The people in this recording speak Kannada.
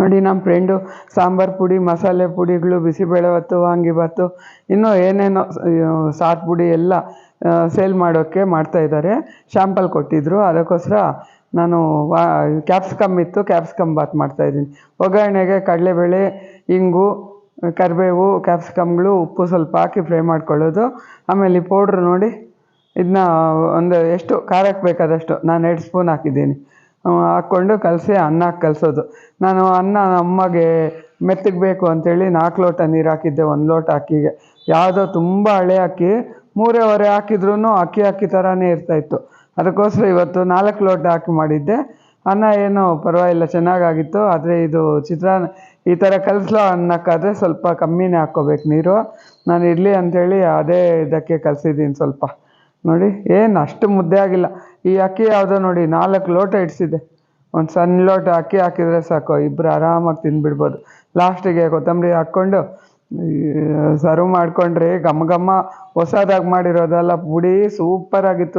ನೋಡಿ ನಮ್ಮ ಫ್ರೆಂಡು ಸಾಂಬಾರು ಪುಡಿ, ಮಸಾಲೆ ಪುಡಿಗಳು ಬಿಸಿಬೇಳೆ ಬಿಸಿಬೇಳೆಭಾತು ವಾಂಗಿಭಾತು ಇನ್ನೂ ಏನೇನೋ ಸಾರು ಪುಡಿ ಎಲ್ಲ ಸೇಲ್ ಮಾಡೋಕ್ಕೆ ಮಾಡ್ತಾಯಿದ್ದಾರೆ ಶ್ಯಾಂಪಲ್ ಕೊಟ್ಟಿದ್ದರು ಅದಕ್ಕೋಸ್ಕರ ನಾನು ವಾ, ಕ್ಯಾಪ್ಸಿಕಮ್ ಇತ್ತು, ಕ್ಯಾಪ್ಸಿಕಮ್ ಬಾತ್ ಮಾಡ್ತಾಯಿದ್ದೀನಿ ಒಗ್ಗರಣೆಗೆ ಕಡಲೆಬೇಳೆ, ಇಂಗು, ಕರಿಬೇವು, ಕ್ಯಾಪ್ಸಿಕಮ್ಗಳು, ಉಪ್ಪು ಸ್ವಲ್ಪ ಹಾಕಿ ಫ್ರೈ ಮಾಡ್ಕೊಳ್ಳೋದು. ಆಮೇಲೆ ಈ ಪೌಡ್ರ್ ನೋಡಿ, ಇದನ್ನ ಒಂದು ಎಷ್ಟು, ಖಾರಕ್ಕೆ ಬೇಕಾದಷ್ಟು, ನಾನು ಎರಡು ಸ್ಪೂನ್ ಹಾಕಿದ್ದೀನಿ. ಹಾಕ್ಕೊಂಡು ಕಲಸಿ ಅನ್ನಕ್ಕೆ ಕಲಸೋದು. ನಾನು ಅನ್ನ ಅಮ್ಮಗೆ ಮೆತ್ತಗೆ ಬೇಕು ಅಂತೇಳಿ ನಾಲ್ಕು ಲೋಟ ನೀರು ಹಾಕಿದ್ದೆ, ಒಂದು ಲೋಟ ಅಕ್ಕಿಗೆ. ಯಾವುದೋ ತುಂಬ ಹಳೆ ಅಕ್ಕಿ ಮೂರೇವರೆ ಹಾಕಿದ್ರೂ ಅಕ್ಕಿ ಅಕ್ಕಿ ಥರನೇ ಇರ್ತಾಯಿತ್ತು ಅದಕ್ಕೋಸ್ಕರ ಇವತ್ತು ನಾಲ್ಕು ಲೋಟ ಹಾಕಿ ಮಾಡಿದ್ದೆ. ಅನ್ನ ಏನು ಪರವಾಗಿಲ್ಲ, ಚೆನ್ನಾಗಾಗಿತ್ತು. ಆದರೆ ಇದು ಚಿತ್ರಾನ್ನ, ಈ ಥರ ಕಲಸೋ ಅನ್ನಕ್ಕಾದರೆ ಸ್ವಲ್ಪ ಕಮ್ಮಿನೇ ಹಾಕ್ಕೋಬೇಕು ನೀರು. ನಾನು ಇರಲಿ ಅಂಥೇಳಿ ಅದೇ ಇದಕ್ಕೆ ಕಲಸಿದ್ದೀನಿ ಸ್ವಲ್ಪ. ನೋಡಿ, ಏನು ಅಷ್ಟು ಮುದ್ದೆ ಆಗಿಲ್ಲ. ಈ ಅಕ್ಕಿ ಯಾವುದೋ ನೋಡಿ, ನಾಲ್ಕು ಲೋಟ ಇಡಿಸಿದೆ ಒಂದು ಸಣ್ಣ ಲೋಟ ಅಕ್ಕಿ ಹಾಕಿದರೆ ಸಾಕು ಇಬ್ಬರು ಆರಾಮಾಗಿ ತಿಂದುಬಿಡ್ಬೋದು. ಲಾಸ್ಟಿಗೆ ಕೊತ್ತಂಬರಿ ಹಾಕ್ಕೊಂಡು ಸರ್ವ್ ಮಾಡಿಕೊಂಡ್ರೆ ಘಮ ಘಮ ಹೊಸದಾಗಿ ಮಾಡಿರೋದಲ್ಲ ಪುಡಿ ಸೂಪರಾಗಿತ್ತು